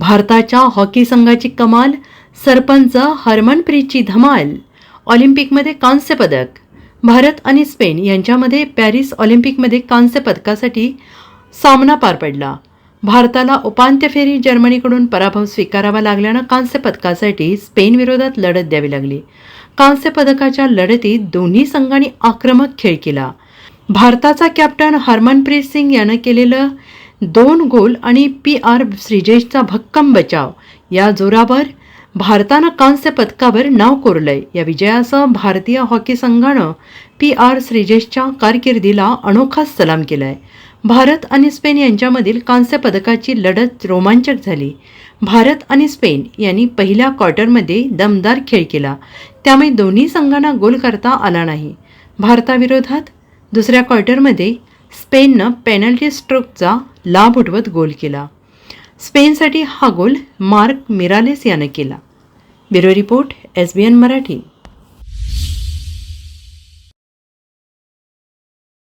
भारताच्या हॉकी संघाची कमाल सरपंच हरमनप्रीतची धमाल ऑलिम्पिकमध्ये कांस्य पदक. भारत आणि स्पेन यांच्यामध्ये पॅरिस ऑलिम्पिकमध्ये कांस्य पदकासाठी सामना पार पडला. भारताला उपांत्य फेरी जर्मनीकडून पराभव स्वीकारावा लागल्यानं कांस्य पदकासाठी स्पेन विरोधात लढत द्यावी लागली. कांस्य पदकाच्या लढतीत दोन्ही संघांनी आक्रमक खेळ केला. भारताचा कॅप्टन हरमनप्रीत सिंग यानं केलेलं दोन गोल आणि पी आर श्रीजेशचा भक्कम बचाव. या जोरावर भारतानं कांस्य पदकावर नाव कोरलंय. या विजयासह भारतीय हॉकी संघानं पी आर श्रीजेशच्या कारकिर्दीला अनोखा सलाम केलाय. भारत आणि स्पेन यांच्यामधील कांस्य पदकाची लढत रोमांचक झाली. भारत आणि स्पेन यांनी पहिल्या क्वार्टरमध्ये दमदार खेळ केला. त्यामुळे दोन्ही संघांना गोल करता आला नाही. भारताविरोधात दुसऱ्या क्वार्टरमध्ये स्पेननं पेनल्टी स्ट्रोकचा लाभ उठवत गोल केला. स्पेनसाठी हा गोल मार्क मिरालेस यानं केला. Bureau report S B N Marathi.